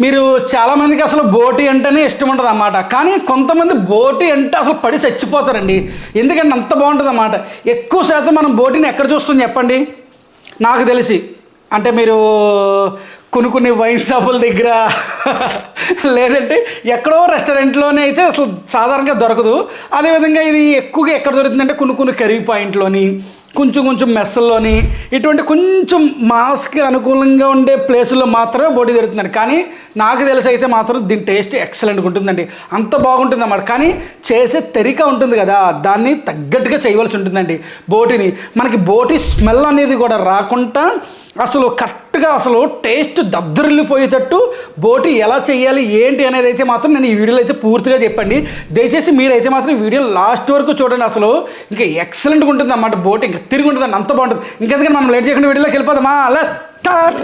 మీరు చాలామందికి అసలు బోటి అంటేనే ఇష్టం ఉంటుంది అన్నమాట కానీ కొంతమంది బోటి అంటే అసలు పడి చచ్చిపోతారండి. ఎందుకంటే అంత బాగుంటుంది అన్నమాట ఎక్కువ శాతం మనం బోటిని ఎక్కడ చూస్తుంది చెప్పండి? నాకు తెలిసి. అంటే మీరు కొన్ని కొన్ని వైన్ షాపుల దగ్గర లేదంటే ఎక్కడో రెస్టారెంట్లోనే అయితే అసలు సాధారణంగా దొరకదు. అదేవిధంగా ఇది ఎక్కువగా ఎక్కడ దొరుకుతుందంటే కొన్ని కొన్ని కర్రీ పాయింట్లోని కొంచెం కొంచెం మెస్సల్లోని ఇటువంటి కొంచెం మాస్కి అనుకూలంగా ఉండే ప్లేసుల్లో మాత్రమే బోటి దొరుకుతుందండి. కానీ నాకు తెలిసి అయితే మాత్రం దీని టేస్ట్ ఎక్సలెంట్గా ఉంటుందండి. అంత బాగుంటుంది అన్నమాట. కానీ చేసే తెరిక ఉంటుంది కదా దాన్ని తగ్గట్టుగా చేయవలసి ఉంటుందండి. బోటిని మనకి బోటి స్మెల్ అనేది కూడా రాకుండా అసలు కరెక్ట్గా అసలు టేస్ట్ దద్దరిల్లిపోయేటట్టు బోటి ఎలా చేయాలి ఏంటి అనేది అయితే మాత్రం నేను ఈ వీడియోలో అయితే పూర్తిగా చెప్పండి. దయచేసి మీరైతే మాత్రం ఈ వీడియో లాస్ట్ వరకు చూడండి అసలు. ఇంకా ఎక్సలెంట్గా ఉంటుంది అన్నమాట బోటి. ఇంకా తిరిగి ఉంటుంది అంత బాగుంటుంది. ఇంకెందుకంటే మనం లేట్ చేయకుండా వీడియోలోకి వెళ్ళిపోదామా? అలా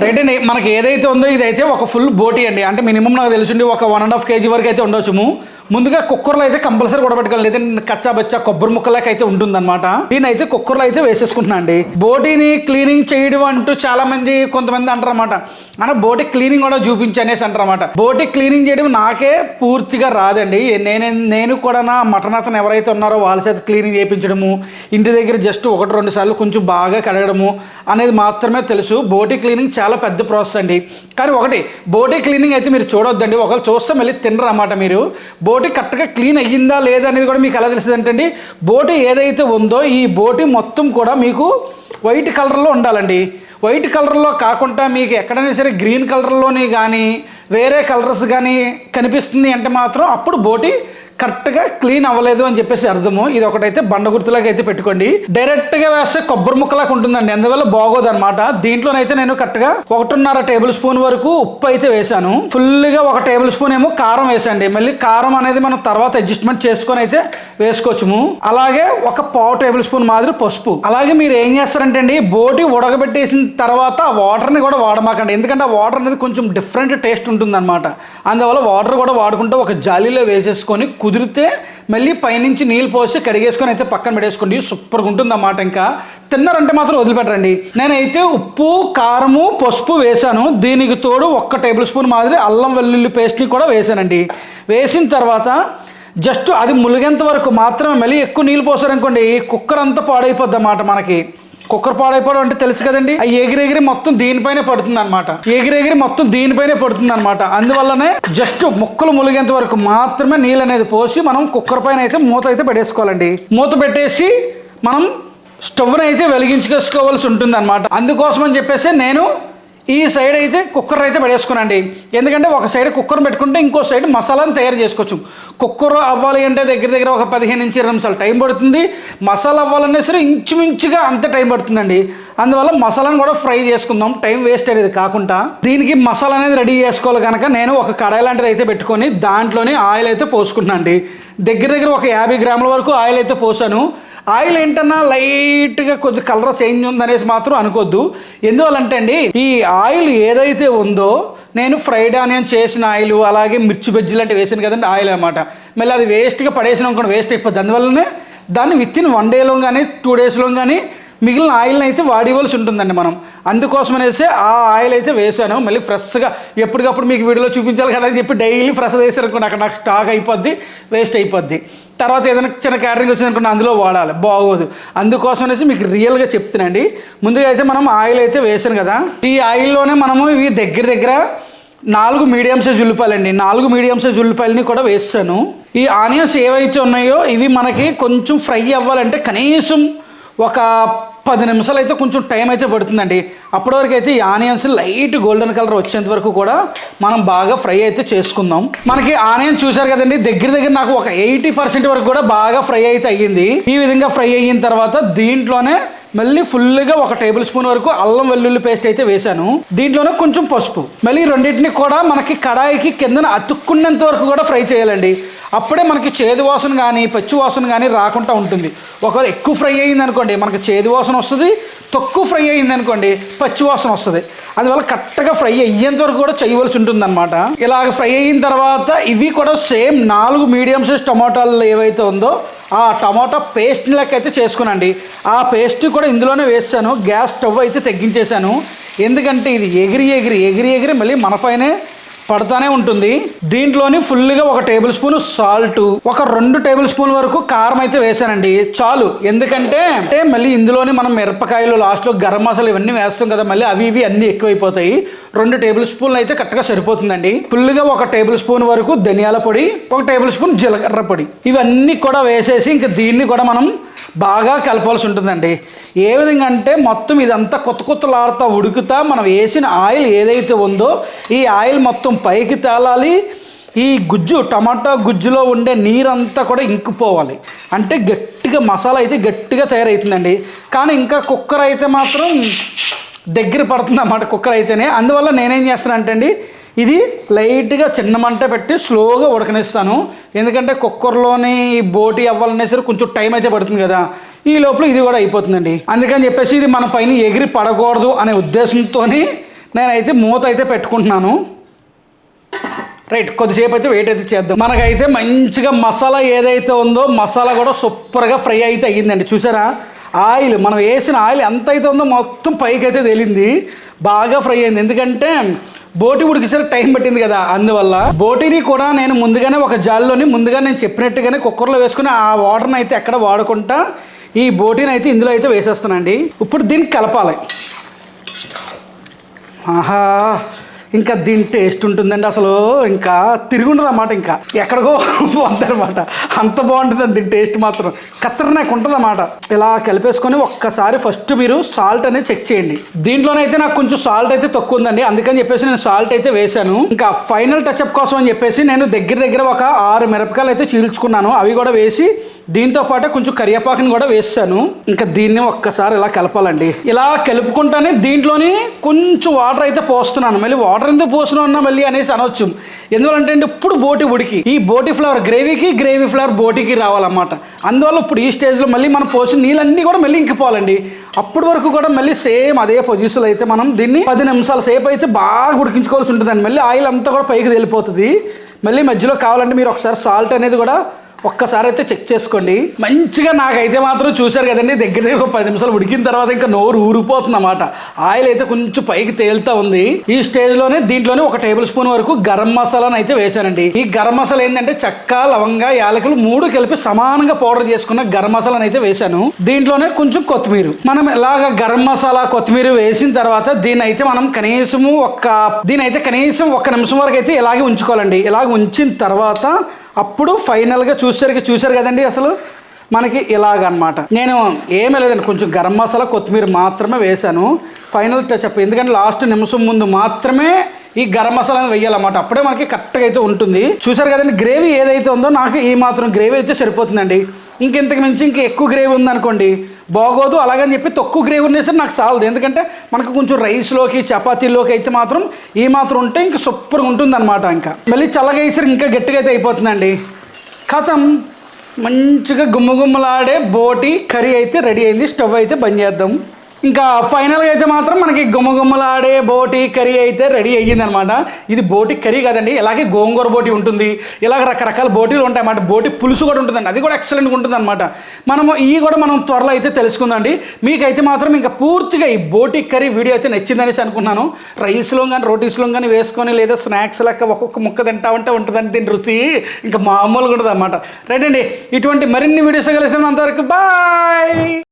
రైట్ మనకి ఏదైతే ఉందో ఇదైతే ఒక ఫుల్ బోటీ అండి. అంటే మినిమం నాకు తెలిసిండి ఒక వన్ అండ్ హాఫ్ కేజీ వరకు అయితే ఉండొచ్చుము. ముందుగా కుక్కర్లో అయితే కంపల్సరీ ఉడబెట్టుకోవాలి లేదంటే కచ్చా బచ్చా కొబ్బరి ముక్కలకి అయితే ఉంటుందన్నమాట. దీని అయితే కుక్కర్లో అయితే వేసేసుకుంటున్నా అండి. బోటీని క్లీనింగ్ చేయడం అంటూ చాలా మంది కొంతమంది అంటారు అనమాట అన్న బోటి క్లీనింగ్ కూడా చూపించనేసి అంటారు అనమాట బోటి క్లీనింగ్ చేయడం నాకే పూర్తిగా రాదండి. నేను నేను కూడా నా మటన్ అతను ఎవరైతే ఉన్నారో వాళ్ళ చేత క్లీనింగ్ చేయించడము ఇంటి దగ్గర జస్ట్ ఒకటి రెండు సార్లు కొంచెం బాగా కడగడము అనేది మాత్రమే తెలుసు. బోటి క్లీనింగ్ చాలా పెద్ద ప్రాసెస్ అండి. కానీ ఒకటి బోటి క్లీనింగ్ అయితే మీరు చూడొద్దండి. ఒకళ్ళు చూస్తే మళ్ళీ తినరు అన్నమాట మీరు బోటి కరెక్ట్గా క్లీన్ అయ్యిందా లేదా అనేది కూడా మీకు ఎలా తెలుస్తుంది అంటే బోటి ఏదైతే ఉందో ఈ బోటి మొత్తం కూడా మీకు వైట్ కలర్లో ఉండాలండి. వైట్ కలర్లో కాకుండా మీకు ఎక్కడైనా సరే గ్రీన్ కలర్లోని కానీ వేరే కలర్స్ కానీ కనిపిస్తుంది అంటే మాత్రం అప్పుడు బోటి కరెక్ట్గా క్లీన్ అవ్వలేదు అని చెప్పేసి అర్థము. ఇది ఒకటైతే బండ గుర్తులాగా అయితే పెట్టుకోండి. డైరెక్ట్గా వేస్తే కొబ్బరి ముక్కలాగా ఉంటుందండి. అందువల్ల బాగోదు అనమాట దీంట్లోనైతే నేను కరెక్ట్గా ఒకటిన్నర టేబుల్ స్పూన్ వరకు ఉప్పు అయితే వేసాను ఫుల్గా ఒక టేబుల్ స్పూన్ ఏమో కారం వేసండి మళ్ళీ కారం అనేది మనం తర్వాత అడ్జస్ట్మెంట్ చేసుకొని అయితే వేసుకోవచ్చుము. అలాగే ఒక పావు టేబుల్ స్పూన్ మాదిరి పసుపు. అలాగే మీరు ఏం చేస్తారంటే అండి బోటి ఉడకబెట్టేసిన తర్వాత ఆ వాటర్ని కూడా వాడమాకండి. ఎందుకంటే ఆ వాటర్ అనేది కొంచెం డిఫరెంట్ టేస్ట్ ఉంటుందన్నమాట. అందువల్ల వాటర్ కూడా వాడుకుంటే ఒక జాలీలో వేసేసుకొని కుదిరితే మళ్ళీ పైనుంచి నీళ్ళు పోసి కడిగేసుకొని అయితే పక్కన పెట్టేసుకోండి. సూపర్గా ఉంటుందన్నమాట ఇంకా. తిన్నారంటే మాత్రం వదిలిపెట్టండి నేనైతే ఉప్పు కారము పసుపు వేశాను. దీనికి తోడు ఒక్క టేబుల్ స్పూన్ మాదిరి అల్లం వెల్లుల్లి పేస్ట్ని కూడా వేసానండి వేసిన తర్వాత జస్ట్ అది ములిగేంత వరకు మాత్రమే మళ్ళీ ఎక్కువ నీళ్ళు పోసారనుకోండి కుక్కర్ అంతా పాడైపోద్ది అన్నమాట మనకి. కుక్కర్ పాడైపోవడం అంటే తెలుసు కదండి? ఆ ఎగిరెగిరి మొత్తం దీనిపైనే పడుతుంది అనమాట ఎగిరెగిరి మొత్తం దీనిపైనే పడుతుంది అనమాట అందువల్లనే జస్ట్ ముక్కలు ములిగేంత వరకు మాత్రమే నీళ్ళు అనేది పోసి మనం కుక్కర్ పైన అయితే మూత అయితే పెట్టేసుకోవాలండి. మూత పెట్టేసి మనం స్టవ్ని అయితే వెలిగించుకోవాల్సి ఉంటుంది అనమాట అందుకోసం అని చెప్పేసి నేను ఈ సైడ్ అయితే కుక్కర్ అయితే పడేసుకునండి. ఎందుకంటే ఒక సైడ్ కుక్కర్ పెట్టుకుంటే ఇంకో సైడ్ మసాలాను తయారు చేసుకోవచ్చు. కుక్కర్ అవ్వాలి అంటే దగ్గర దగ్గర ఒక పదిహేను నుంచి ఇరవై నిమిషాలు టైం పడుతుంది. మసాలా అవ్వాలనే సరే ఇంచుమించుగా అంత టైం పడుతుందండి. అందువల్ల మసాలాను కూడా ఫ్రై చేసుకుందాం. టైం వేస్ట్ అనేది కాకుండా దీనికి మసాలా అనేది రెడీ చేసుకోవాలి కనుక నేను ఒక కడాయి లాంటిది అయితే పెట్టుకొని దాంట్లోనే ఆయిల్ అయితే పోసుకుంటున్నాను అండి దగ్గర దగ్గర ఒక యాభై గ్రాముల వరకు ఆయిల్ అయితే పోసాను. ఆయిల్ ఏంటన్నా లైట్గా కొద్ది కలర్ చేంజ్ ఉందనేసి మాత్రం అనుకోద్దు. ఎందువల్లంటే అండి ఈ ఆయిల్ ఏదైతే ఉందో నేను ఫ్రైడ్ ఆనియన్ చేసిన ఆయిల్ అలాగే మిర్చి బజ్జీలు లాంటివి వేసాను కదండి ఆయిల్ అనమాట. మళ్ళీ అది వేస్ట్గా పడేసినాం కూడా వేస్ట్ అయిపోద్ది. అందువల్లనే దాన్ని విత్ ఇన్ వన్ డేలో కానీ టూ డేస్లో కానీ మిగిలిన ఆయిల్ని అయితే వాడివలసి ఉంటుందండి మనం. అందుకోసం అనేసి ఆ ఆయిల్ అయితే వేసాను మళ్ళీ ఫ్రెష్గా ఎప్పటికప్పుడు మీకు వీడియోలో చూపించాలి కదా అని చెప్పి డైలీ ఫ్రెష్ వేసారనుకోండి అక్కడ నాకు స్టాక్ అయిపోద్ది వేస్ట్ అయిపోద్ది. తర్వాత ఏదైనా చిన్న క్యాటరింగ్ వచ్చిందనుకోండి అందులో వాడాలి. బాగోదు. అందుకోసం అనేసి మీకు రియల్గా చెప్తున్నాండి ముందుగా అయితే మనం ఆయిల్ అయితే వేసాను కదా. ఈ ఆయిల్లోనే మనము ఇవి దగ్గర దగ్గర నాలుగు మీడియం సైజ్ ఉల్లిపాయలండి. నాలుగు మీడియం సైజ్ ఉల్లిపాయలని కూడా వేస్తాను. ఈ ఆనియన్స్ ఏవైతే ఉన్నాయో ఇవి మనకి కొంచెం ఫ్రై అవ్వాలంటే కనీసం ఒక పది నిమిషాలు అయితే కొంచెం టైం అయితే పడుతుందండి. అప్పటి వరకు అయితే ఈ ఆనియన్స్ లైట్ గోల్డెన్ కలర్ వచ్చేంత వరకు కూడా మనం బాగా ఫ్రై అయితే చేసుకుందాం. మనకి ఆనియన్ చూశారు కదండి దగ్గర దగ్గర నాకు ఒక ఎయిటీ పర్సెంట్ వరకు కూడా బాగా ఫ్రై అయితే అయ్యింది. ఈ విధంగా ఫ్రై అయిన తర్వాత దీంట్లోనే మళ్ళీ ఫుల్గా ఒక టేబుల్ స్పూన్ వరకు అల్లం వెల్లుల్లి పేస్ట్ అయితే వేశాను. దీంట్లోనే కొంచెం పసుపు. మళ్ళీ రెండింటిని కూడా మనకి కడాయికి కిందన అతుక్కున్నంత వరకు కూడా ఫ్రై చేయాలండి. అప్పుడే మనకి చేదు వాసన కానీ పచ్చి వాసన కానీ రాకుండా ఉంటుంది. ఒకవేళ ఎక్కువ ఫ్రై అయింది అనుకోండి మనకి చేదు వాసన వస్తుంది తక్కువ ఫ్రై అయింది అనుకోండి పచ్చి వాసన వస్తుంది. అందువల్ల కరెక్ట్గా ఫ్రై అయ్యేంత వరకు కూడా చేయవలసి ఉంటుందన్నమాట. ఇలాగ ఫ్రై అయిన తర్వాత ఇవి కూడా సేమ్ నాలుగు మీడియం సైజ్ టమాటాలు ఏవైతే ఉందో ఆ టమాటా పేస్ట్ లెక్క అయితే చేసుకునండి. ఆ పేస్ట్ కూడా ఇందులోనే వేస్తాను గ్యాస్ స్టవ్ అయితే తగ్గించేశాను. ఎందుకంటే ఇది ఎగిరి ఎగిరి ఎగిరి ఎగిరి మళ్ళీ మనపైనే పడతానే ఉంటుంది. దీంట్లోని ఫుల్గా ఒక టేబుల్ స్పూన్ సాల్ట్ ఒక రెండు టేబుల్ స్పూన్ వరకు కారం అయితే వేసానండి చాలు. ఎందుకంటే అంటే మళ్ళీ ఇందులోని మనం మిరపకాయలు లాస్ట్లో గరం మసాలా ఇవన్నీ వేస్తాం కదా మళ్ళీ అవి ఇవి అన్నీ ఎక్కువైపోతాయి. రెండు టేబుల్ స్పూన్లు అయితే కరెక్ట్గా సరిపోతుందండి. ఫుల్గా ఒక టేబుల్ స్పూన్ వరకు ధనియాల పొడి ఒక టేబుల్ స్పూన్ జీలకర్ర పొడి. ఇవన్నీ కూడా వేసేసి ఇంకా దీన్ని కూడా మనం బాగా కలపాల్సి ఉంటుందండి. ఏ విధంగా అంటే మొత్తం ఇదంతా కొత్త కొత్తలాడుతూ ఉడుకుతా మనం వేసిన ఆయిల్ ఏదైతే ఉందో ఈ ఆయిల్ మొత్తం పైకి తేలాలి. ఈ గుజ్జు టమాటా గుజ్జులో ఉండే నీరంతా కూడా ఇంకిపోవాలి. అంటే గట్టిగా మసాలా అయితే గట్టిగా తయారవుతుందండి కానీ ఇంకా కుక్కర్ అయితే మాత్రం దగ్గర పడుతుంది అన్నమాట కుక్కర్ అయితేనే. అందువల్ల నేనేం చేస్తానంటే అండి ఇది లైట్గా చిన్న మంట పెట్టి స్లోగా ఉడకనిస్తాను. ఎందుకంటే కుక్కర్లోని బోటి అవ్వాలనే సరే కొంచెం టైం అయితే పడుతుంది కదా. ఈ లోపల ఇది కూడా అయిపోతుందండి. అందుకని చెప్పేసి ఇది మన పైన ఎగిరి పడకూడదు అనే ఉద్దేశంతో నేనైతే మూత అయితే పెట్టుకుంటున్నాను. రైట్ కొద్దిసేపు అయితే వెయిట్ అయితే చేద్దాం. మనకైతే మంచిగా మసాలా ఏదైతే ఉందో మసాలా కూడా సూపర్గా ఫ్రై అయితే అయ్యిందండి. చూసారా? ఆయిల్ మనం వేసిన ఆయిల్ ఎంత అయితే ఉందో మొత్తం పైకి అయితే తేలింది. బాగా ఫ్రై అయింది. ఎందుకంటే బోటి ఉడికిసరికి టైం పట్టింది కదా. అందువల్ల బోటిని కూడా నేను ముందుగానే ఒక జాల్లోని ముందుగా నేను చెప్పినట్టుగానే కుక్కర్లో వేసుకుని ఆ వాటర్ని అయితే ఎక్కడ వాడకుండా ఈ బోటిని అయితే ఇందులో అయితే వేసేస్తానండి. ఇప్పుడు దీన్ని కలపాలి. ఆహా! ఇంకా దీని టేస్ట్ ఉంటుందండి అసలు. ఇంకా తిరుగుండదు అన్నమాట ఇంకా. ఎక్కడికో పోద్దనమాట అంత బాగుంటుంది దీని టేస్ట్ మాత్రం. కత్తరనాకు ఉంటుంది అన్నమాట ఇలా కలిపేసుకొని ఒక్కసారి ఫస్ట్ మీరు సాల్ట్ అనేది చెక్ చేయండి. దీంట్లోనైతే నాకు కొంచెం సాల్ట్ అయితే తక్కువ ఉందండి. అందుకని చెప్పేసి నేను సాల్ట్ అయితే వేశాను. ఇంకా ఫైనల్ టచ్అప్ కోసం అని చెప్పేసి నేను దగ్గర దగ్గర ఒక ఆరు మిరపకాయలు అయితే చీల్చుకున్నాను. అవి కూడా వేసి దీంతో పాటు కొంచెం కరివేపాకుని కూడా వేసాను ఇంకా దీన్ని ఒక్కసారి ఇలా కలపాలండి. ఇలా కలుపుకుంటానే దీంట్లోని కొంచెం వాటర్ అయితే పోస్తున్నాను. మళ్ళీ వాటర్ ఎందుకు పోస్తున్నా మళ్ళీ అనేసి అనొచ్చు. ఎందువలంటే ఇప్పుడు బోటి ఉడికి. ఈ బోటి ఫ్లవర్ గ్రేవీకి గ్రేవీ ఫ్లవర్ బోటికి రావాలన్నమాట. అందువల్ల ఇప్పుడు ఈ స్టేజ్లో మళ్ళీ మనం పోసిన నీళ్ళన్నీ కూడా మళ్ళీ ఇంకిపోవాలండి. అప్పటి వరకు కూడా మళ్ళీ సేమ్ అదే పొజిషన్లో అయితే మనం దీన్ని పది నిమిషాల సేపు అయితే బాగా ఉడికించుకోవాల్సి ఉంటుందండి. మళ్ళీ ఆయిల్ అంతా కూడా పైకి వెళ్ళిపోతుంది మళ్ళీ మధ్యలో కావాలంటే మీరు ఒకసారి సాల్ట్ అనేది కూడా ఒక్కసారి అయితే చెక్ చేసుకోండి. మంచిగా నాకైతే మాత్రం చూశారు కదండి. దగ్గర దగ్గర ఒక పది నిమిషాలు ఉడికిన తర్వాత ఇంకా నోరు ఊరిపోతుంది అన్నమాట ఆయిల్ అయితే కొంచెం పైకి తేలుతా ఉంది. ఈ స్టేజ్లోనే దీంట్లోనే ఒక టేబుల్ స్పూన్ వరకు గరం మసాలాను అయితే వేశానండి. ఈ గరం మసాలా ఏంటంటే చెక్క లవంగ యాలకులు మూడు కలిపి సమానంగా పౌడర్ చేసుకున్న గరం మసాలాను అయితే వేశాను. దీంట్లోనే కొంచెం కొత్తిమీర. మనం ఇలాగ గరం మసాలా కొత్తిమీర వేసిన తర్వాత దీని అయితే మనం కనీసము ఒక దీని అయితే కనీసం ఒక నిమిషం వరకు అయితే ఇలాగే ఉంచుకోవాలండి. ఇలాగ ఉంచిన తర్వాత అప్పుడు ఫైనల్గా చూసేసరికి చూశారు కదండి అసలు? మనకి ఇలాగనమాట. నేను ఏమీ లేదండి కొంచెం గరం మసాలా కొత్తిమీర మాత్రమే వేశాను. ఫైనల్ టచ్అప్ ఎందుకంటే లాస్ట్ నిమిషం ముందు మాత్రమే ఈ గరం మసాలా వేయాలన్నమాట అప్పుడే మనకి కరెక్ట్గా అయితే ఉంటుంది. చూసారు కదండి గ్రేవీ ఏదైతే ఉందో నాకు ఈ మాత్రం గ్రేవీ అయితే సరిపోతుందండి. ఇంకెంతకు మించి ఇంక ఎక్కువ గ్రేవీ ఉందనుకోండి బాగోదు అలాగని చెప్పి తక్కువ గ్రేవీ ఉన్నా సరే నాకు చాలదు ఎందుకంటే మనకు కొంచెం రైస్లోకి చపాతీలోకి అయితే మాత్రం ఈ మాత్రం ఉంటే ఇంకా సూపర్గా ఉంటుందన్నమాట ఇంకా. మళ్ళీ చల్లగా వేసరికి ఇంకా గట్టిగా అయితే అయిపోతుందండి. కథం మంచిగా గుమ్మగుమ్మలాడే బోటి కర్రీ అయితే రెడీ అయింది. స్టవ్ అయితే బంద్ చేద్దాం. ఇంకా ఫైనల్గా అయితే మాత్రం మనకి గుమ్మగుమ్మలాడే బోటి కర్రీ అయితే రెడీ అయ్యింది అనమాట ఇది బోటి కర్రీ కదండి ఇలాగే గోంగూర బోటి ఉంటుంది ఇలాగ రకరకాల బోటీలు ఉంటాయి అన్నమాట బోటి పులుసు కూడా ఉంటుందండి అది కూడా ఎక్సలెంట్గా ఉంటుంది అనమాట మనము ఇవి కూడా మనం త్వరలో అయితే తెలుసుకుందండి మీకైతే మాత్రం ఇంకా పూర్తిగా ఈ బోటి కర్రీ వీడియో అయితే నచ్చిందనేసి అనుకున్నాను రైస్లో కానీ రోటీస్లో కానీ వేసుకొని లేదా స్నాక్స్ లెక్క ఒక్కొక్క ముక్క తింటా ఉంటే ఉంటుందండి దీని రుచి. ఇంకా మామూలుగా ఉంటుంది అనమాట రైట్ అండి ఇటువంటి మరిన్ని వీడియోస్ కలిసిన అంతవరకు. బాయ్